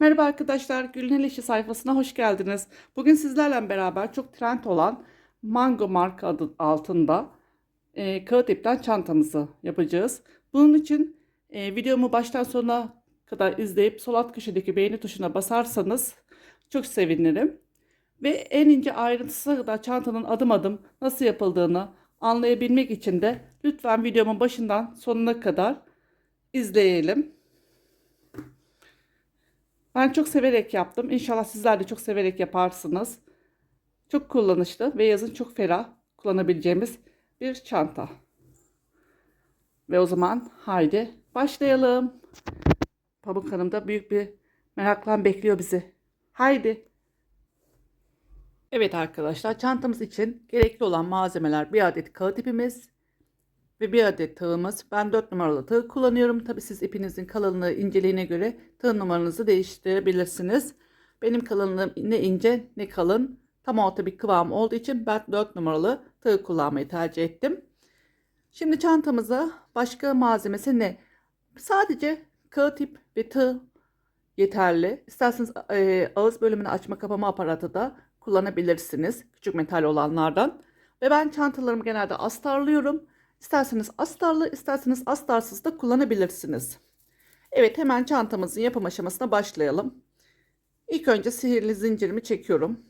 Merhaba arkadaşlar, Gülün El İşi sayfasına hoş geldiniz. Bugün sizlerle beraber çok trend olan Mango marka adı altında e, kağıt ipten çantamızı yapacağız. Bunun için e, videomu baştan sona kadar izleyip sol alt köşedeki beğeni tuşuna basarsanız çok sevinirim. Ve en ince ayrıntısına kadar çantanın adım adım nasıl yapıldığını anlayabilmek için de lütfen videomun başından sonuna kadar izleyelim. Ben çok severek yaptım. İnşallah sizler de çok severek yaparsınız. Çok kullanışlı ve yazın çok ferah kullanabileceğimiz bir çanta. Ve o zaman haydi başlayalım. Pamuk Hanım da büyük bir merakla bekliyor bizi. Haydi. Evet arkadaşlar çantamız için gerekli olan malzemeler bir adet kağıt ipimiz ve bir adet tığımız. Ben 4 numaralı tığ kullanıyorum. Tabi siz ipinizin kalınlığı inceliğine göre tığ numaranızı değiştirebilirsiniz. Benim kalınlığım ne ince ne kalın. Tam orta bir kıvam olduğu için ben 4 numaralı tığ kullanmayı tercih ettim. Şimdi çantamıza başka malzemesi ne? Sadece kağıt ip ve tığ yeterli. İsterseniz e, ağız bölümünü açma kapama aparatı da kullanabilirsiniz. Küçük metal olanlardan. Ve ben çantalarımı genelde astarlıyorum. İsterseniz astarlı, isterseniz astarsız da kullanabilirsiniz. Evet hemen çantamızın yapım aşamasına başlayalım. İlk önce sihirli zincirimi çekiyorum.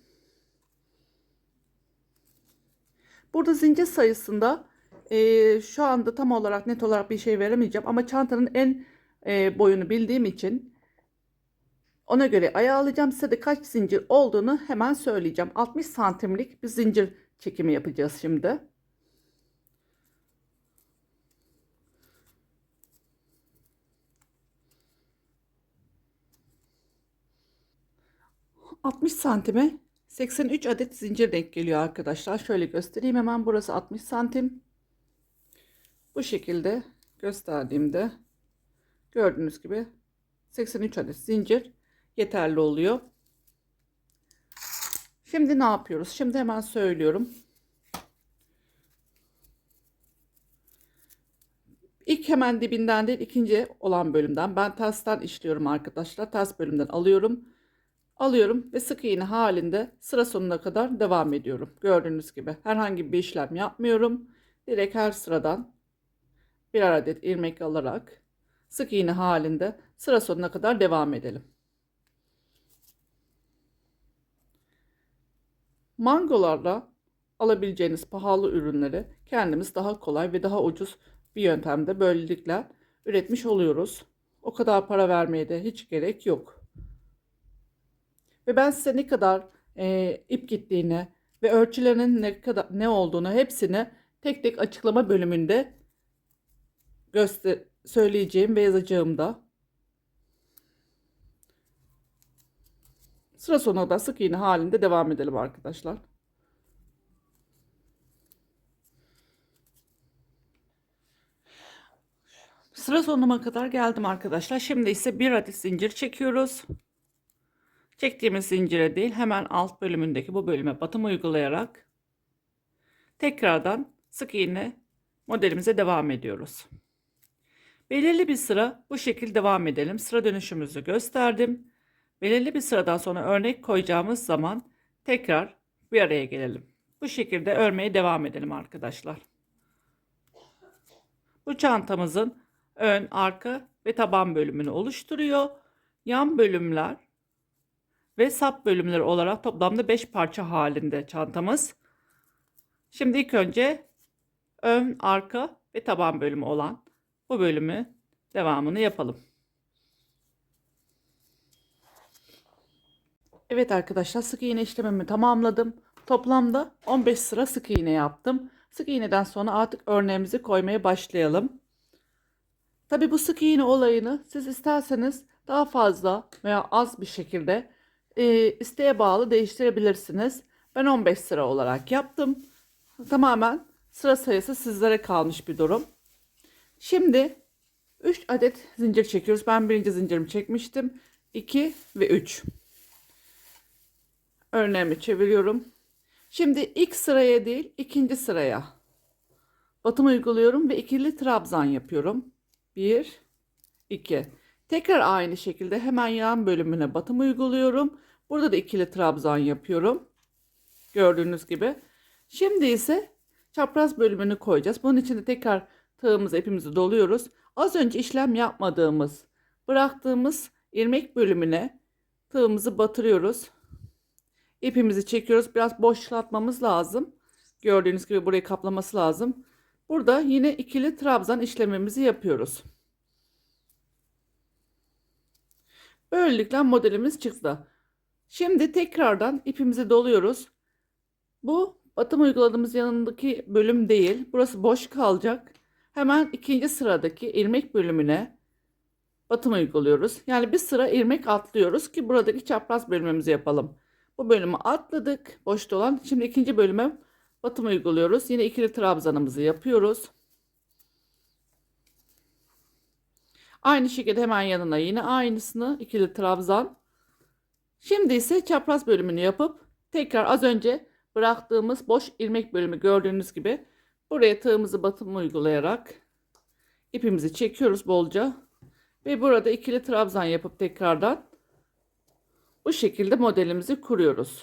Burada zincir sayısında e, şu anda tam olarak net olarak bir şey veremeyeceğim. Ama çantanın en e, boyunu bildiğim için ona göre ayarlayacağım. Size de kaç zincir olduğunu hemen söyleyeceğim. 60 santimlik bir zincir çekimi yapacağız şimdi. 60 santime 83 adet zincir denk geliyor arkadaşlar. Şöyle göstereyim hemen. Burası 60 santim. Bu şekilde gösterdiğimde gördüğünüz gibi 83 adet zincir yeterli oluyor. Şimdi ne yapıyoruz? Şimdi hemen söylüyorum. İlk hemen dibinden değil ikinci olan bölümden ben tersten işliyorum arkadaşlar. Ters bölümden alıyorum. Alıyorum ve sık iğne halinde sıra sonuna kadar devam ediyorum. Gördüğünüz gibi herhangi bir işlem yapmıyorum. Direkt her sıradan birer adet ilmek alarak sık iğne halinde sıra sonuna kadar devam edelim. Mangolarla alabileceğiniz pahalı ürünleri kendimiz daha kolay ve daha ucuz bir yöntemde böylelikle üretmiş oluyoruz. O kadar para vermeye de hiç gerek yok. Ve ben size ne kadar e, ip gittiğini ve ölçülerinin ne kadar ne olduğunu hepsini tek tek açıklama bölümünde göster söyleyeceğim ve yazacağım da. Sıra sonuna da sık iğne halinde devam edelim arkadaşlar. Sıra sonuna kadar geldim arkadaşlar. Şimdi ise bir adet zincir çekiyoruz. Çektiğimiz zincire değil hemen alt bölümündeki bu bölüme batım uygulayarak tekrardan sık iğne modelimize devam ediyoruz. Belirli bir sıra bu şekilde devam edelim. Sıra dönüşümüzü gösterdim. Belirli bir sıradan sonra örnek koyacağımız zaman tekrar bir araya gelelim. Bu şekilde örmeye devam edelim arkadaşlar. Bu çantamızın ön, arka ve taban bölümünü oluşturuyor. Yan bölümler ve sap bölümleri olarak toplamda 5 parça halinde çantamız. Şimdi ilk önce ön, arka ve taban bölümü olan bu bölümü devamını yapalım. Evet arkadaşlar sık iğne işlemimi tamamladım. Toplamda 15 sıra sık iğne yaptım. Sık iğneden sonra artık örneğimizi koymaya başlayalım. Tabi bu sık iğne olayını siz isterseniz daha fazla veya az bir şekilde e, isteğe bağlı değiştirebilirsiniz. Ben 15 sıra olarak yaptım. Tamamen sıra sayısı sizlere kalmış bir durum. Şimdi 3 adet zincir çekiyoruz. Ben birinci zincirimi çekmiştim. 2 ve 3. Örneğimi çeviriyorum. Şimdi ilk sıraya değil ikinci sıraya batım uyguluyorum ve ikili trabzan yapıyorum. 1 2 Tekrar aynı şekilde hemen yan bölümüne batım uyguluyorum. Burada da ikili trabzan yapıyorum. Gördüğünüz gibi. Şimdi ise çapraz bölümünü koyacağız. Bunun için de tekrar tığımızı ipimizi doluyoruz. Az önce işlem yapmadığımız, bıraktığımız ilmek bölümüne tığımızı batırıyoruz. İpimizi çekiyoruz. Biraz boşaltmamız lazım. Gördüğünüz gibi burayı kaplaması lazım. Burada yine ikili trabzan işlemimizi yapıyoruz. Böylelikle modelimiz çıktı. Şimdi tekrardan ipimizi doluyoruz. Bu batım uyguladığımız yanındaki bölüm değil. Burası boş kalacak. Hemen ikinci sıradaki ilmek bölümüne batım uyguluyoruz. Yani bir sıra ilmek atlıyoruz ki buradaki çapraz bölümümüzü yapalım. Bu bölümü atladık. Boşta olan. Şimdi ikinci bölüme batım uyguluyoruz. Yine ikili trabzanımızı yapıyoruz. Aynı şekilde hemen yanına yine aynısını ikili trabzan. Şimdi ise çapraz bölümünü yapıp tekrar az önce bıraktığımız boş ilmek bölümü gördüğünüz gibi buraya tığımızı batım uygulayarak ipimizi çekiyoruz bolca ve burada ikili trabzan yapıp tekrardan bu şekilde modelimizi kuruyoruz.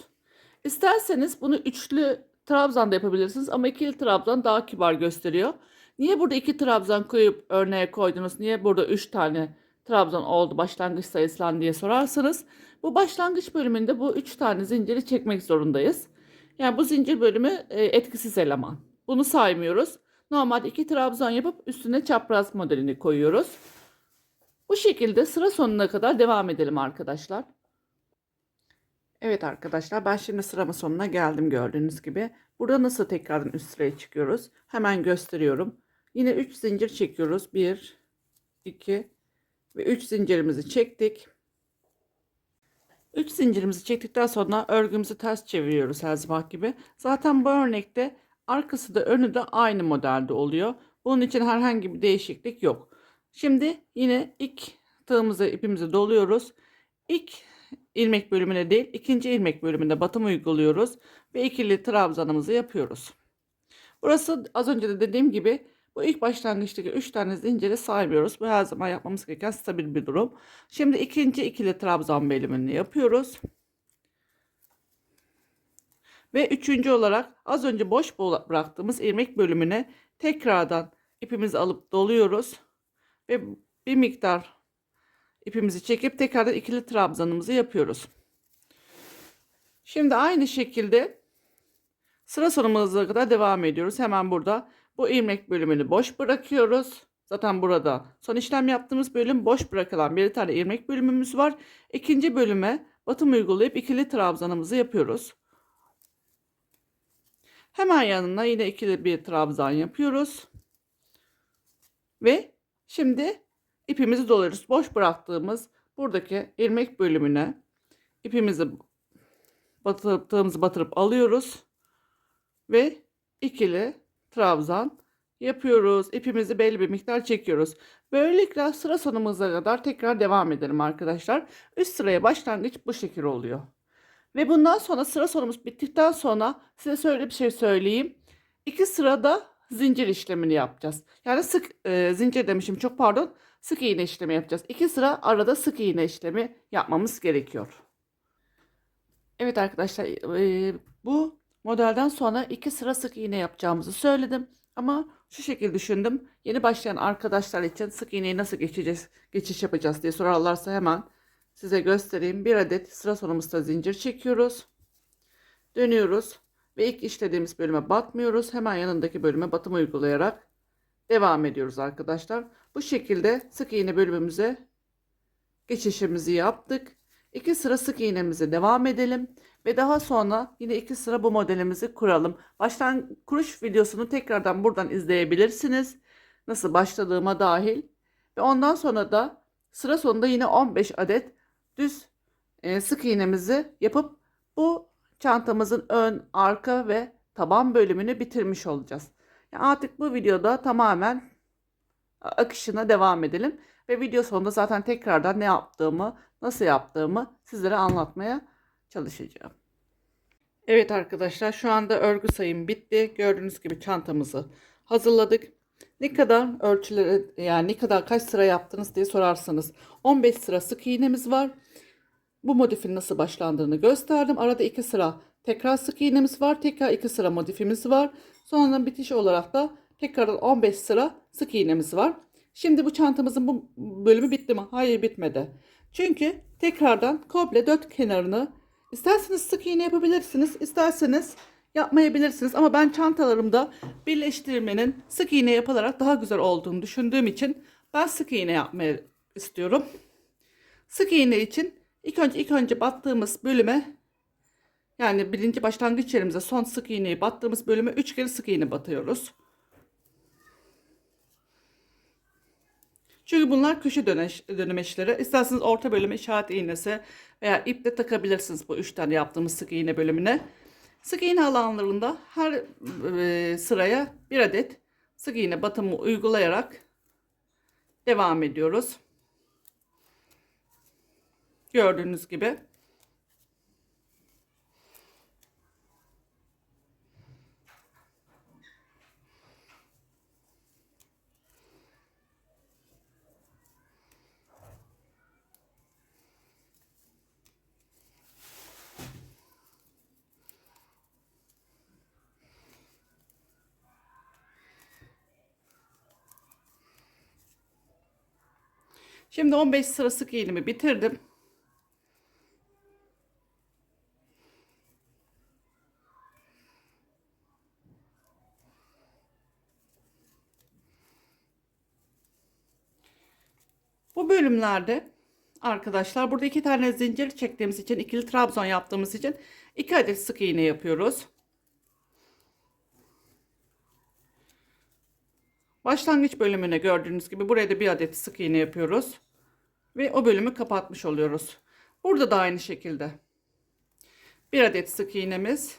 İsterseniz bunu üçlü trabzan da yapabilirsiniz ama ikili trabzan daha kibar gösteriyor. Niye burada iki trabzan koyup örneğe koydunuz? Niye burada üç tane trabzan oldu başlangıç sayısından diye sorarsanız bu başlangıç bölümünde bu üç tane zinciri çekmek zorundayız. Yani bu zincir bölümü e, etkisiz eleman. Bunu saymıyoruz. Normalde iki trabzan yapıp üstüne çapraz modelini koyuyoruz. Bu şekilde sıra sonuna kadar devam edelim arkadaşlar. Evet arkadaşlar ben şimdi sıramın sonuna geldim gördüğünüz gibi. Burada nasıl tekrardan üst sıraya çıkıyoruz? Hemen gösteriyorum. Yine 3 zincir çekiyoruz. 1, 2 ve 3 zincirimizi çektik. 3 zincirimizi çektikten sonra örgümüzü ters çeviriyoruz her zaman gibi. Zaten bu örnekte arkası da önü de aynı modelde oluyor. Bunun için herhangi bir değişiklik yok. Şimdi yine ilk tığımızı ipimizi doluyoruz. İlk ilmek bölümüne değil ikinci ilmek bölümünde batım uyguluyoruz ve ikili trabzanımızı yapıyoruz. Burası az önce de dediğim gibi bu ilk başlangıçtaki 3 tane zinciri saymıyoruz. Bu her zaman yapmamız gereken stabil bir durum. Şimdi ikinci ikili trabzan bölümünü yapıyoruz. Ve üçüncü olarak az önce boş bıraktığımız ilmek bölümüne tekrardan ipimizi alıp doluyoruz. Ve bir miktar ipimizi çekip tekrardan ikili trabzanımızı yapıyoruz. Şimdi aynı şekilde sıra sonumuza kadar devam ediyoruz. Hemen burada bu ilmek bölümünü boş bırakıyoruz. Zaten burada son işlem yaptığımız bölüm boş bırakılan bir tane ilmek bölümümüz var. İkinci bölüme batım uygulayıp ikili trabzanımızı yapıyoruz. Hemen yanına yine ikili bir trabzan yapıyoruz. Ve şimdi ipimizi doluyoruz. Boş bıraktığımız buradaki ilmek bölümüne ipimizi batırıp batırıp alıyoruz ve ikili trabzan yapıyoruz. İpimizi belli bir miktar çekiyoruz. Böylelikle sıra sonumuza kadar tekrar devam edelim arkadaşlar. Üst sıraya başlangıç bu şekil oluyor. Ve bundan sonra sıra sonumuz bittikten sonra size şöyle bir şey söyleyeyim. İki sırada zincir işlemini yapacağız. Yani sık e, zincir demişim çok pardon. Sık iğne işlemi yapacağız. İki sıra arada sık iğne işlemi yapmamız gerekiyor. Evet arkadaşlar e, bu modelden sonra iki sıra sık iğne yapacağımızı söyledim. Ama şu şekilde düşündüm. Yeni başlayan arkadaşlar için sık iğneyi nasıl geçeceğiz, geçiş yapacağız diye sorarlarsa hemen size göstereyim. Bir adet sıra sonumuzda zincir çekiyoruz. Dönüyoruz ve ilk işlediğimiz bölüme batmıyoruz. Hemen yanındaki bölüme batım uygulayarak devam ediyoruz arkadaşlar. Bu şekilde sık iğne bölümümüze geçişimizi yaptık. İki sıra sık iğnemize devam edelim ve daha sonra yine iki sıra bu modelimizi kuralım. Baştan kuruş videosunu tekrardan buradan izleyebilirsiniz. Nasıl başladığıma dahil. Ve ondan sonra da sıra sonunda yine 15 adet düz e, sık iğnemizi yapıp bu çantamızın ön, arka ve taban bölümünü bitirmiş olacağız. Yani artık bu videoda tamamen akışına devam edelim. Ve video sonunda zaten tekrardan ne yaptığımı, nasıl yaptığımı sizlere anlatmaya çalışacağım. Evet arkadaşlar şu anda örgü sayım bitti. Gördüğünüz gibi çantamızı hazırladık. Ne kadar ölçüleri yani ne kadar kaç sıra yaptınız diye sorarsanız 15 sıra sık iğnemiz var. Bu modifin nasıl başlandığını gösterdim. Arada 2 sıra tekrar sık iğnemiz var. Tekrar 2 sıra modifimiz var. Sonra bitiş olarak da tekrar 15 sıra sık iğnemiz var. Şimdi bu çantamızın bu bölümü bitti mi? Hayır bitmedi. Çünkü tekrardan komple dört kenarını isterseniz sık iğne yapabilirsiniz. isterseniz yapmayabilirsiniz. Ama ben çantalarımda birleştirmenin sık iğne yapılarak daha güzel olduğunu düşündüğüm için ben sık iğne yapmayı istiyorum. Sık iğne için ilk önce ilk önce battığımız bölüme yani birinci başlangıç yerimize son sık iğneyi battığımız bölüme 3 kere sık iğne batıyoruz. Çünkü bunlar köşe döneş, dönemeçleri. İsterseniz orta bölüme işaret iğnesi veya iple takabilirsiniz bu 3 tane yaptığımız sık iğne bölümüne. Sık iğne alanlarında her e, sıraya bir adet sık iğne batımı uygulayarak devam ediyoruz. Gördüğünüz gibi. Şimdi 15 sıra sık iğnemi bitirdim. Bu bölümlerde arkadaşlar burada iki tane zincir çektiğimiz için ikili trabzon yaptığımız için iki adet sık iğne yapıyoruz. Başlangıç bölümüne gördüğünüz gibi buraya da bir adet sık iğne yapıyoruz. Ve o bölümü kapatmış oluyoruz. Burada da aynı şekilde. Bir adet sık iğnemiz.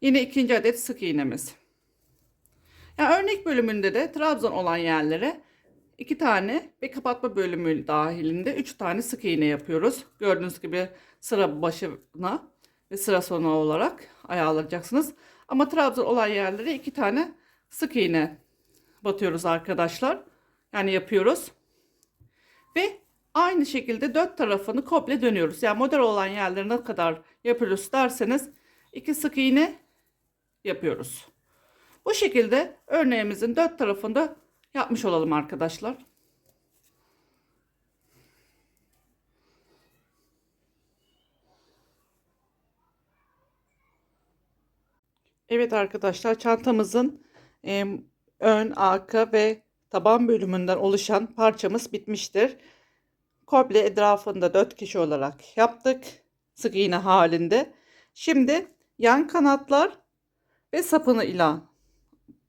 Yine ikinci adet sık iğnemiz. Yani örnek bölümünde de trabzon olan yerlere iki tane ve kapatma bölümü dahilinde üç tane sık iğne yapıyoruz. Gördüğünüz gibi sıra başına ve sıra sonu olarak ayarlayacaksınız. Ama trabzon olan yerlere iki tane sık iğne batıyoruz arkadaşlar. Yani yapıyoruz. Ve aynı şekilde dört tarafını komple dönüyoruz. Yani model olan yerleri ne kadar yapıyoruz derseniz iki sık iğne yapıyoruz. Bu şekilde örneğimizin dört tarafında yapmış olalım arkadaşlar. Evet arkadaşlar çantamızın ön, arka ve taban bölümünden oluşan parçamız bitmiştir. Komple etrafında 4 kişi olarak yaptık. Sık iğne halinde. Şimdi yan kanatlar ve sapını ile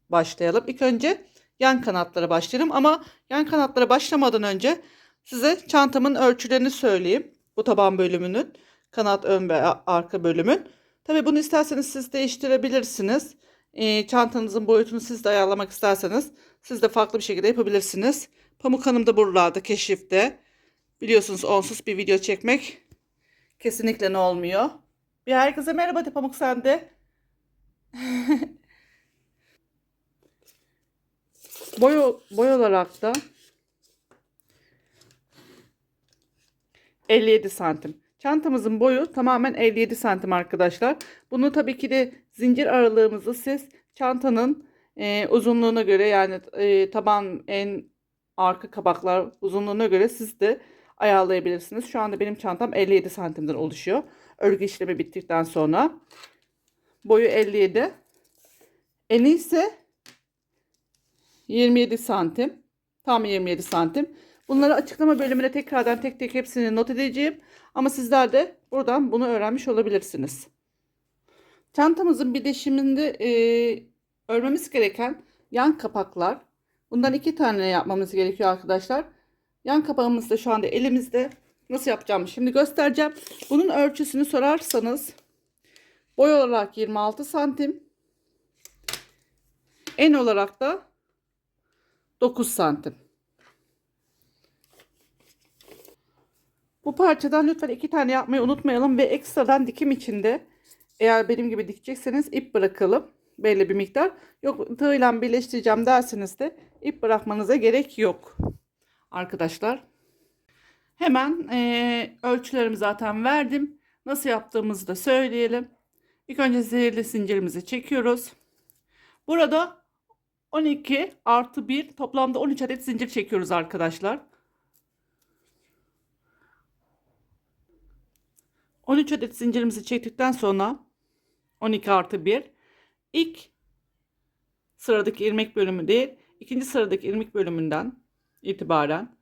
başlayalım. İlk önce yan kanatlara başlayalım ama yan kanatlara başlamadan önce size çantamın ölçülerini söyleyeyim. Bu taban bölümünün kanat ön ve arka bölümün. Tabi bunu isterseniz siz değiştirebilirsiniz. E, çantanızın boyutunu siz de ayarlamak isterseniz siz de farklı bir şekilde yapabilirsiniz. Pamuk Hanım da buralarda keşifte. Biliyorsunuz onsuz bir video çekmek kesinlikle ne olmuyor. Bir herkese merhaba de Pamuk sende. boy, boy olarak da 57 santim. Çantamızın boyu tamamen 57 santim arkadaşlar. Bunu tabii ki de zincir aralığımızı siz çantanın e, uzunluğuna göre yani e, taban en arka kabaklar uzunluğuna göre siz de ayarlayabilirsiniz. Şu anda benim çantam 57 santimden oluşuyor. Örgü işlemi bittikten sonra. Boyu 57. Eni ise 27 santim. Tam 27 santim. Bunları açıklama bölümüne tekrardan tek tek hepsini not edeceğim. Ama sizler de buradan bunu öğrenmiş olabilirsiniz. Çantamızın bileşiminde e, örmemiz gereken yan kapaklar. Bundan iki tane yapmamız gerekiyor arkadaşlar. Yan kapağımız da şu anda elimizde. Nasıl yapacağımı şimdi göstereceğim. Bunun ölçüsünü sorarsanız boy olarak 26 santim. En olarak da 9 santim. Bu parçadan lütfen iki tane yapmayı unutmayalım ve ekstradan dikim içinde eğer benim gibi dikecekseniz ip bırakalım. belli bir miktar. Yok tığla birleştireceğim derseniz de ip bırakmanıza gerek yok. Arkadaşlar. Hemen eee ölçülerimi zaten verdim. Nasıl yaptığımızı da söyleyelim. İlk önce zehirli zincirimizi çekiyoruz. Burada 12 artı 1 toplamda 13 adet zincir çekiyoruz arkadaşlar. 13 adet zincirimizi çektikten sonra 12 artı 1 ilk sıradaki ilmek bölümü değil ikinci sıradaki ilmek bölümünden itibaren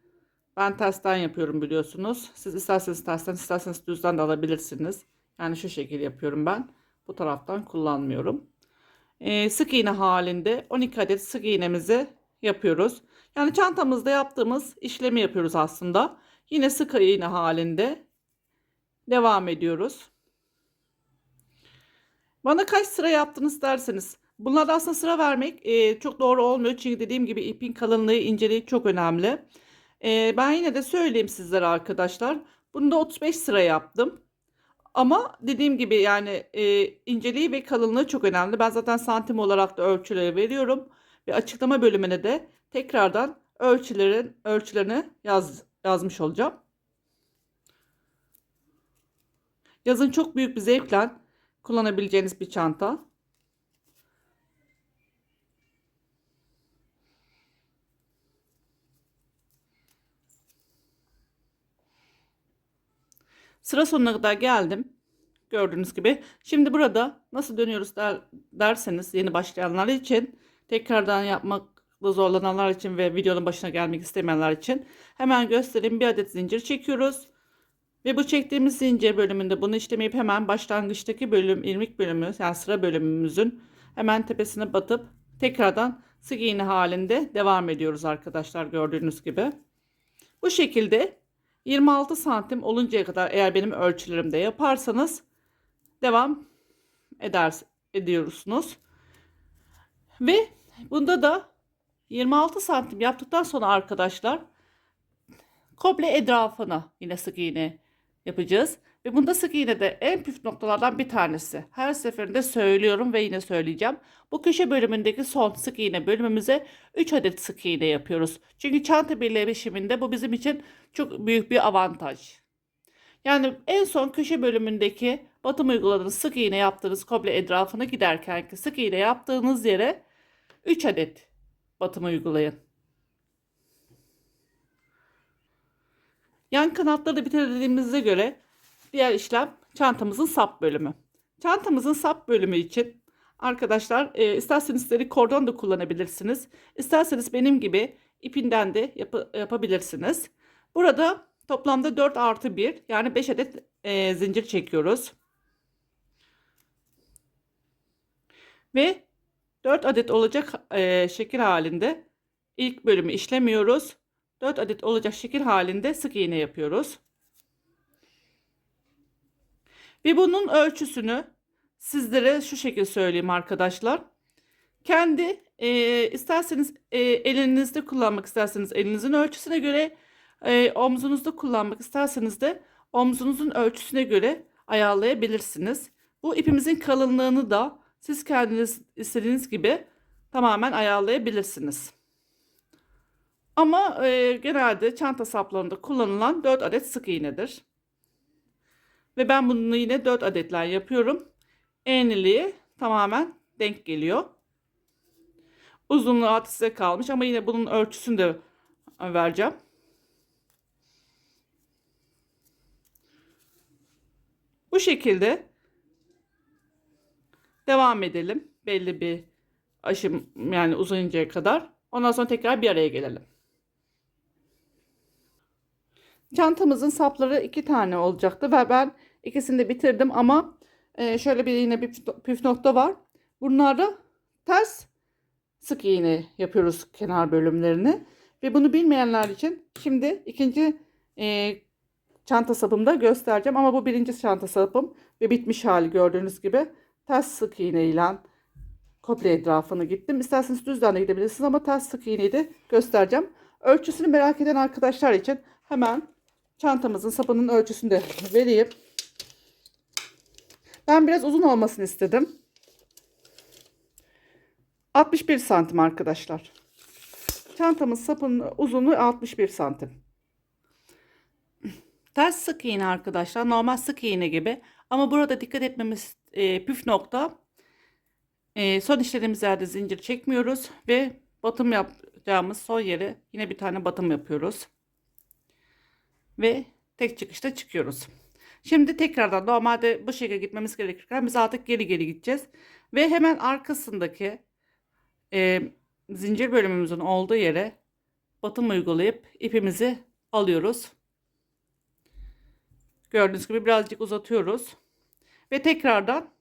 ben tersten yapıyorum biliyorsunuz. Siz isterseniz tersten isterseniz düzden de alabilirsiniz. Yani şu şekilde yapıyorum ben. Bu taraftan kullanmıyorum. Ee, sık iğne halinde 12 adet sık iğnemizi yapıyoruz. Yani çantamızda yaptığımız işlemi yapıyoruz aslında. Yine sık iğne halinde devam ediyoruz. Bana kaç sıra yaptınız derseniz. Bunlarda aslında sıra vermek e, çok doğru olmuyor. Çünkü dediğim gibi ipin kalınlığı, inceliği çok önemli. E, ben yine de söyleyeyim sizlere arkadaşlar. Bunda 35 sıra yaptım. Ama dediğim gibi yani e, inceliği ve kalınlığı çok önemli. Ben zaten santim olarak da ölçüleri veriyorum. Ve açıklama bölümüne de tekrardan ölçülerin ölçülerini yaz, yazmış olacağım. Yazın çok büyük bir zevkle kullanabileceğiniz bir çanta. Sıra sonuna kadar geldim. Gördüğünüz gibi. Şimdi burada nasıl dönüyoruz der, derseniz yeni başlayanlar için tekrardan yapmakta zorlananlar için ve videonun başına gelmek istemeyenler için hemen göstereyim. Bir adet zincir çekiyoruz. Ve bu çektiğimiz zincir bölümünde bunu işlemeyip hemen başlangıçtaki bölüm, ilmek bölümü yani sıra bölümümüzün hemen tepesine batıp tekrardan sık iğne halinde devam ediyoruz arkadaşlar gördüğünüz gibi. Bu şekilde 26 santim oluncaya kadar eğer benim ölçülerimde yaparsanız devam eder ediyorsunuz. Ve bunda da 26 santim yaptıktan sonra arkadaşlar komple etrafına yine sık iğne yapacağız. Ve bunda sık iğne de en püf noktalardan bir tanesi. Her seferinde söylüyorum ve yine söyleyeceğim. Bu köşe bölümündeki son sık iğne bölümümüze 3 adet sık iğne yapıyoruz. Çünkü çanta birleşiminde bu bizim için çok büyük bir avantaj. Yani en son köşe bölümündeki batım uyguladığınız sık iğne yaptığınız komple etrafına giderken ki sık iğne yaptığınız yere 3 adet batım uygulayın. Yan kanatları da bitirdiğimize göre diğer işlem çantamızın sap bölümü. Çantamızın sap bölümü için arkadaşlar e, isterseniz deri kordon da kullanabilirsiniz. İsterseniz benim gibi ipinden de yap yapabilirsiniz. Burada toplamda 4 artı 1 yani 5 adet e, zincir çekiyoruz. Ve 4 adet olacak e, şekil halinde ilk bölümü işlemiyoruz. 4 adet olacak şekil halinde sık iğne yapıyoruz. Ve bunun ölçüsünü sizlere şu şekilde söyleyeyim arkadaşlar. Kendi e, isterseniz e, elinizde kullanmak isterseniz elinizin ölçüsüne göre e, omzunuzda kullanmak isterseniz de omzunuzun ölçüsüne göre ayarlayabilirsiniz. Bu ipimizin kalınlığını da siz kendiniz istediğiniz gibi tamamen ayarlayabilirsiniz. Ama e, genelde çanta saplarında kullanılan 4 adet sık iğnedir. Ve ben bunu yine 4 adetler yapıyorum. Enliliği tamamen denk geliyor. Uzunluğu artık size kalmış ama yine bunun ölçüsünü de vereceğim. Bu şekilde devam edelim. Belli bir aşım yani uzayıncaya kadar. Ondan sonra tekrar bir araya gelelim. Çantamızın sapları iki tane olacaktı ve ben ikisini de bitirdim ama e, şöyle bir yine bir püf nokta var. Bunlarda ters sık iğne yapıyoruz kenar bölümlerini ve bunu bilmeyenler için şimdi ikinci e, çanta sapımda göstereceğim ama bu birinci çanta sapım ve bitmiş hali gördüğünüz gibi ters sık iğne ile komple etrafını gittim. İsterseniz düzden de gidebilirsiniz ama ters sık iğneyi de göstereceğim. Ölçüsünü merak eden arkadaşlar için hemen çantamızın sapının ölçüsünü de vereyim. Ben biraz uzun olmasını istedim. 61 santim arkadaşlar. Çantamın sapının uzunluğu 61 santim. Ters sık iğne arkadaşlar. Normal sık iğne gibi. Ama burada dikkat etmemiz e, püf nokta. E, son işlediğimiz yerde zincir çekmiyoruz. Ve batım yapacağımız son yere yine bir tane batım yapıyoruz. Ve tek çıkışta çıkıyoruz. Şimdi tekrardan normalde bu şekilde gitmemiz gerekirken biz artık geri geri gideceğiz. Ve hemen arkasındaki e, zincir bölümümüzün olduğu yere batım uygulayıp ipimizi alıyoruz. Gördüğünüz gibi birazcık uzatıyoruz. Ve tekrardan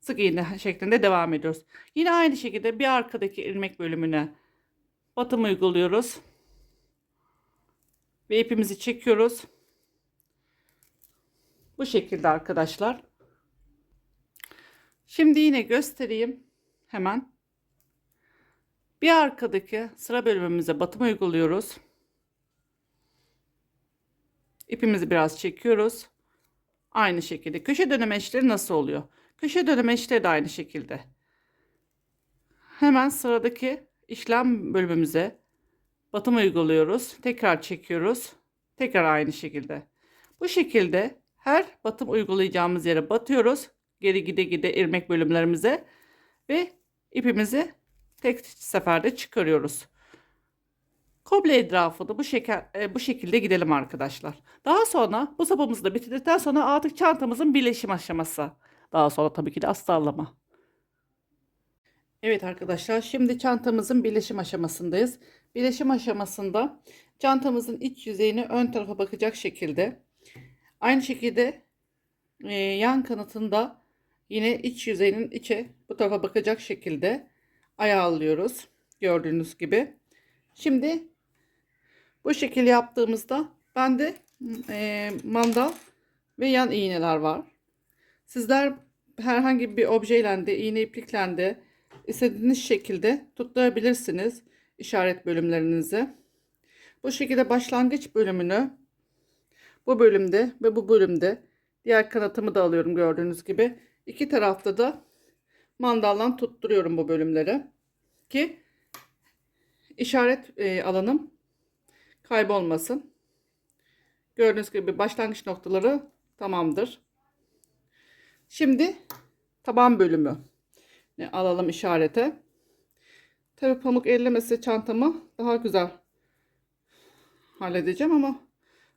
sık iğne şeklinde devam ediyoruz. Yine aynı şekilde bir arkadaki ilmek bölümüne batım uyguluyoruz. Ve ipimizi çekiyoruz. Bu şekilde arkadaşlar. Şimdi yine göstereyim. Hemen. Bir arkadaki sıra bölümümüze batım uyguluyoruz. İpimizi biraz çekiyoruz. Aynı şekilde. Köşe döneme işleri nasıl oluyor? Köşe döneme işleri de aynı şekilde. Hemen sıradaki işlem bölümümüze batım uyguluyoruz. Tekrar çekiyoruz. Tekrar aynı şekilde. Bu şekilde her batım uygulayacağımız yere batıyoruz. Geri gide gide ilmek bölümlerimize ve ipimizi tek seferde çıkarıyoruz. Koble etrafını bu, şeker, e, bu şekilde gidelim arkadaşlar. Daha sonra bu sapımızı da bitirdikten sonra artık çantamızın birleşim aşaması. Daha sonra tabii ki de astarlama. Evet arkadaşlar şimdi çantamızın birleşim aşamasındayız. Birleşim aşamasında çantamızın iç yüzeyini ön tarafa bakacak şekilde aynı şekilde e, yan kanatında yine iç yüzeyinin içe bu tarafa bakacak şekilde ayarlıyoruz. Gördüğünüz gibi. Şimdi bu şekil yaptığımızda bende e, mandal ve yan iğneler var. Sizler herhangi bir objeyle de iğne iplikle de istediğiniz şekilde tutturabilirsiniz işaret bölümlerinizi. Bu şekilde başlangıç bölümünü bu bölümde ve bu bölümde diğer kanatımı da alıyorum gördüğünüz gibi. İki tarafta da mandallan tutturuyorum bu bölümleri ki işaret e, alanım kaybolmasın. Gördüğünüz gibi başlangıç noktaları tamamdır. Şimdi taban bölümü alalım işarete. Tabi pamuk ellemesi çantamı daha güzel halledeceğim ama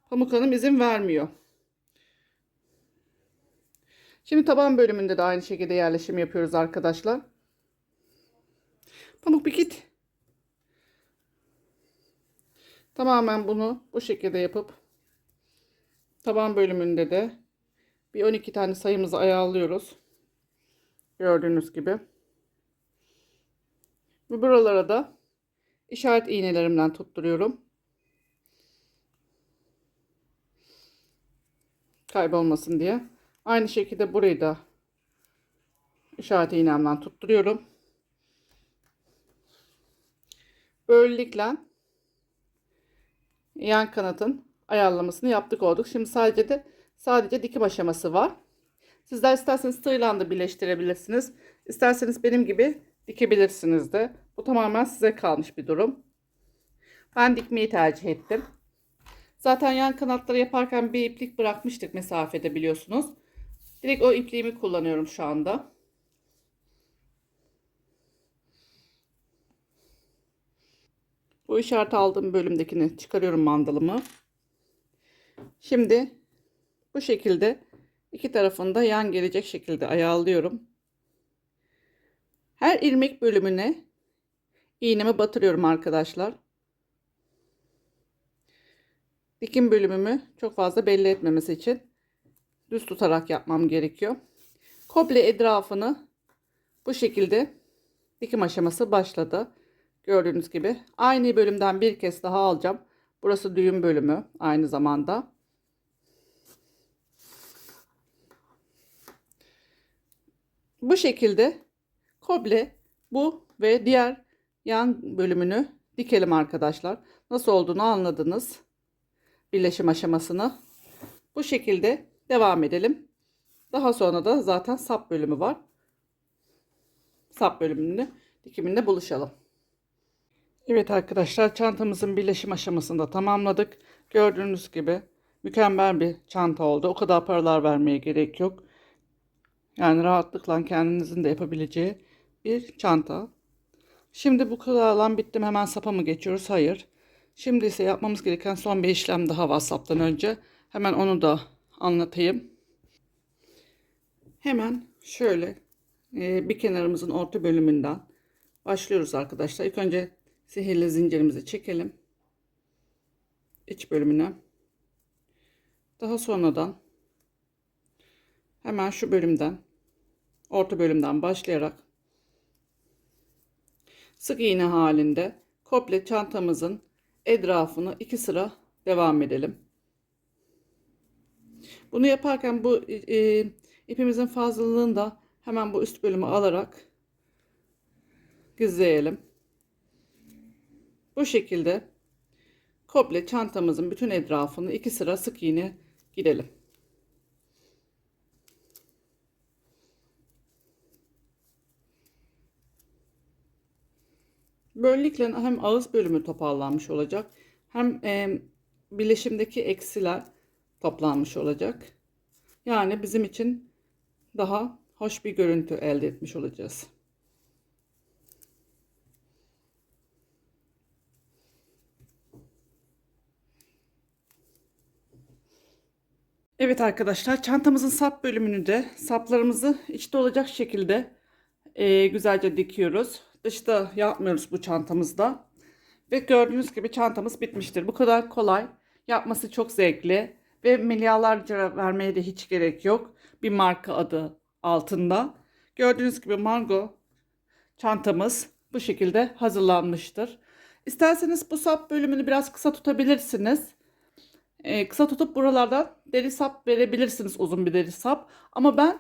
pamuk hanım izin vermiyor. Şimdi taban bölümünde de aynı şekilde yerleşim yapıyoruz arkadaşlar. Pamuk bir git. Tamamen bunu bu şekilde yapıp taban bölümünde de bir 12 tane sayımızı ayarlıyoruz. Gördüğünüz gibi. Ve buralara da işaret iğnelerimden tutturuyorum. Kaybolmasın diye. Aynı şekilde burayı da işaret iğnemden tutturuyorum. Böylelikle yan kanatın ayarlamasını yaptık olduk. Şimdi sadece de sadece dikim aşaması var. Sizler isterseniz tığla da birleştirebilirsiniz. İsterseniz benim gibi dikebilirsiniz de. Bu tamamen size kalmış bir durum. Ben dikmeyi tercih ettim. Zaten yan kanatları yaparken bir iplik bırakmıştık mesafede biliyorsunuz. Direkt o ipliğimi kullanıyorum şu anda. Bu işaret aldığım bölümdekini çıkarıyorum mandalımı. Şimdi bu şekilde iki tarafında yan gelecek şekilde ayarlıyorum. Her ilmek bölümüne iğnemi batırıyorum arkadaşlar. Dikim bölümümü çok fazla belli etmemesi için düz tutarak yapmam gerekiyor. Komple etrafını bu şekilde dikim aşaması başladı. Gördüğünüz gibi aynı bölümden bir kez daha alacağım. Burası düğüm bölümü aynı zamanda. Bu şekilde komple bu ve diğer yan bölümünü dikelim arkadaşlar. Nasıl olduğunu anladınız. Birleşim aşamasını. Bu şekilde devam edelim. Daha sonra da zaten sap bölümü var. Sap bölümünü dikiminde buluşalım. Evet arkadaşlar çantamızın birleşim aşamasında tamamladık. Gördüğünüz gibi mükemmel bir çanta oldu. O kadar paralar vermeye gerek yok. Yani rahatlıkla kendinizin de yapabileceği bir çanta. Şimdi bu kadarla bittim hemen sapa mı geçiyoruz? Hayır. Şimdi ise yapmamız gereken son bir işlem daha var saptan önce. Hemen onu da anlatayım. Hemen şöyle e, bir kenarımızın orta bölümünden başlıyoruz arkadaşlar. İlk önce sihirli zincirimizi çekelim. iç bölümüne. Daha sonradan hemen şu bölümden orta bölümden başlayarak sık iğne halinde komple çantamızın etrafını iki sıra devam edelim. Bunu yaparken bu e, ipimizin fazlalığını da hemen bu üst bölümü alarak gizleyelim. Bu şekilde komple çantamızın bütün etrafını iki sıra sık iğne gidelim. Böylelikle hem ağız bölümü toparlanmış olacak hem e, bileşimdeki eksiler toplanmış olacak. Yani bizim için daha hoş bir görüntü elde etmiş olacağız. Evet arkadaşlar çantamızın sap bölümünü de saplarımızı içte olacak şekilde e, güzelce dikiyoruz. Dışta yapmıyoruz bu çantamızda. Ve gördüğünüz gibi çantamız bitmiştir. Bu kadar kolay. Yapması çok zevkli. Ve milyarlarca vermeye de hiç gerek yok. Bir marka adı altında. Gördüğünüz gibi Margo çantamız bu şekilde hazırlanmıştır. İsterseniz bu sap bölümünü biraz kısa tutabilirsiniz. Ee, kısa tutup buralardan deri sap verebilirsiniz uzun bir deri sap. Ama ben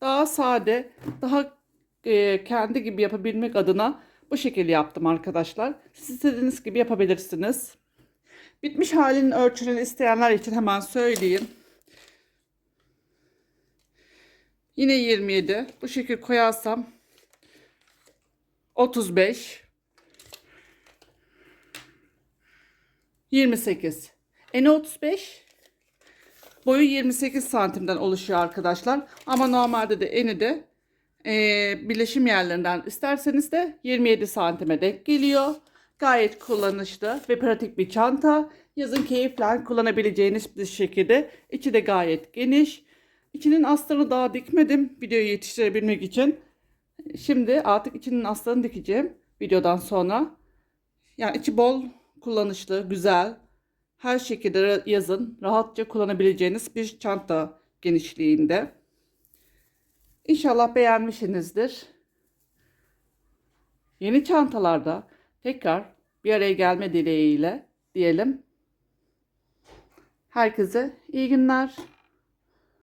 daha sade, daha e, kendi gibi yapabilmek adına bu şekilde yaptım arkadaşlar. Siz istediğiniz gibi yapabilirsiniz. Bitmiş halinin ölçülerini isteyenler için hemen söyleyeyim. Yine 27. Bu şekilde koyarsam 35 28. Eni 35 boyu 28 santimden oluşuyor arkadaşlar. Ama normalde de eni de e, birleşim yerlerinden isterseniz de 27 santime denk geliyor. Gayet kullanışlı ve pratik bir çanta. Yazın keyifle kullanabileceğiniz bir şekilde. İçi de gayet geniş. İçinin astarını daha dikmedim videoyu yetiştirebilmek için. Şimdi artık içinin astarını dikeceğim videodan sonra. Yani içi bol, kullanışlı, güzel. Her şekilde yazın rahatça kullanabileceğiniz bir çanta genişliğinde. İnşallah beğenmişsinizdir. Yeni çantalarda tekrar bir araya gelme dileğiyle diyelim. Herkese iyi günler.